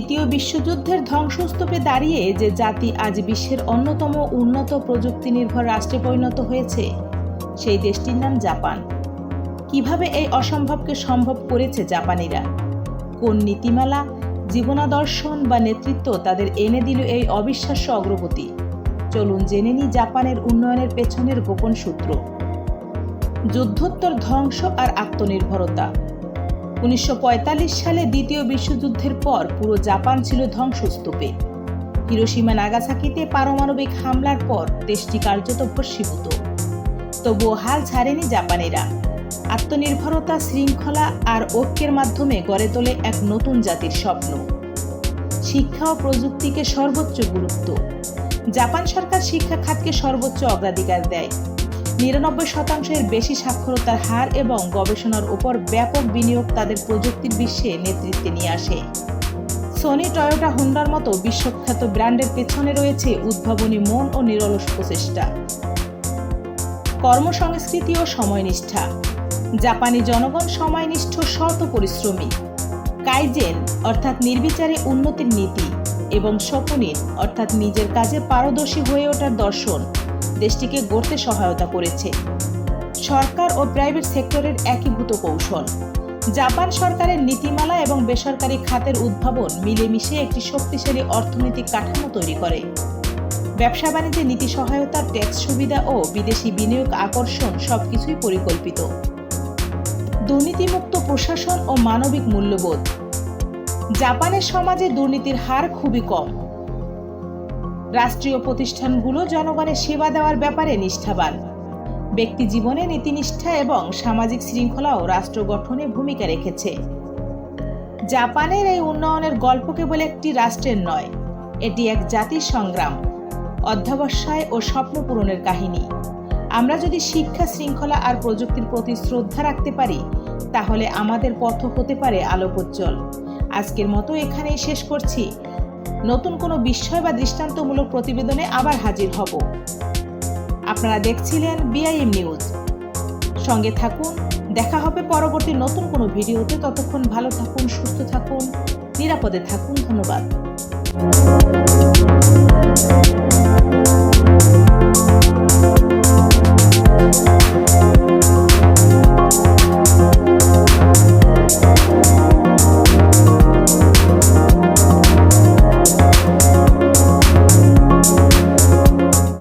বিশ্বযুদ্ধের ধ্বংসস্তূপে দাঁড়িয়ে যে জাতি আজ বিশ্বের অন্যতম উন্নত প্রযুক্তি নির্ভর রাষ্ট্রে পরিণত হয়েছে, সেই দেশটির নাম জাপান। কীভাবে এই অসম্ভবকে সম্ভব করেছে জাপানিরা? কোন নীতিমালা, জীবনাদর্শন বা নেতৃত্ব তাদের এনে দিল এই অবিশ্বাস্য অগ্রগতি? চলুন জেনে নিই জাপানের উন্নয়নের পেছনের গোপন সূত্র। যুদ্ধোত্তর ধ্বংস আর আত্মনির্ভরতা। উনিশশো পঁয়তাল্লিশ সালে দ্বিতীয় বিশ্বযুদ্ধের পর পুরো জাপান ছিল ধ্বংসস্তূপে। হিরোসীমা নাগাসাকিতে পারমাণবিক হামলার পর দেশটি কার্যত ভস্মীভূত। তবুও হাল ছাড়েনি জাপানিরা। আত্মনির্ভরতা, শৃঙ্খলা আর ঐক্যের মাধ্যমে গড়ে তোলে এক নতুন জাতির স্বপ্ন। শিক্ষা ও প্রযুক্তিকে সর্বোচ্চ গুরুত্ব। জাপান সরকার শিক্ষা খাতকে সর্বোচ্চ অগ্রাধিকার দেয়। নিরানব্বই শতাংশের বেশি সাক্ষরতার হার এবং গবেষণার উপর ব্যাপক বিনিয়োগ তাদের প্রযুক্তির বিশ্বে নেতৃত্বে নিয়ে আসে। সোনি টয়োটা হোন্ডার মতো বিশ্বখ্যাত ব্র্যান্ডের পেছনে রয়েছে উদ্ভাবনী মন ও নিরলস প্রচেষ্টা। কর্মসংস্কৃতি ও সময়নিষ্ঠা। জাপানি জনগণ সময়নিষ্ঠ শত পরিশ্রমী। কাইজেন, অর্থাৎ নির্বিচারে উন্নতির নীতি এবং শকুনিন অর্থাৎ নিজের কাজে পারদর্শী হয়ে ওঠার দর্শন। দেশটিকে গড়তে সহায়তা করেছে। সরকার ও প্রাইভেট সেক্টরের একীভূত কৌশল। জাপান সরকারের নীতিমালা এবং বেসরকারি খাতের উদ্ভাবন মিলেমিশে একটি শক্তিশালী অর্থনৈতিক কাঠামো তৈরি করে। ব্যবসা বাণিজ্যে নীতি সহায়তা ট্যাক্স সুবিধা ও বিদেশি বিনিয়োগ আকর্ষণ সবকিছুই পরিকল্পিত। দুর্নীতিমুক্ত প্রশাসন ও মানবিক মূল্যবোধ। জাপানের সমাজে দুর্নীতির হার খুবই কম। রাষ্ট্রীয় প্রতিষ্ঠানগুলো জনগণের সেবা দেওয়ার ব্যাপারে নিষ্ঠাবান। ব্যক্তি জীবনে নীতিনিষ্ঠা এবং সামাজিক শৃঙ্খলাও রাষ্ট্র গঠনে ভূমিকা রেখেছে। জাপানের এই উন্নয়নের গল্প কেবল একটি রাষ্ট্রের নয়, এটি এক জাতির সংগ্রাম, অধ্যাবসায় ও স্বপ্ন পূরণের কাহিনী। আমরা যদি শিক্ষা শৃঙ্খলা আর প্রযুক্তির প্রতি শ্রদ্ধা রাখতে পারি, তাহলে আমাদের পথ হতে পারে আলোকোজ্জ্বল। আজকের মতো এখানেই শেষ করছি। নতুন কোনো বিস্ময় বা দৃষ্টান্তমূলক প্রতিবেদনে আবার হাজির হব। আপনারা দেখছিলেন বিআইএম নিউজ। সঙ্গে থাকুন, দেখা হবে পরবর্তী নতুন কোনো ভিডিওতে। ততক্ষণ ভালো থাকুন, সুস্থ থাকুন, নিরাপদে থাকুন। ধন্যবাদ।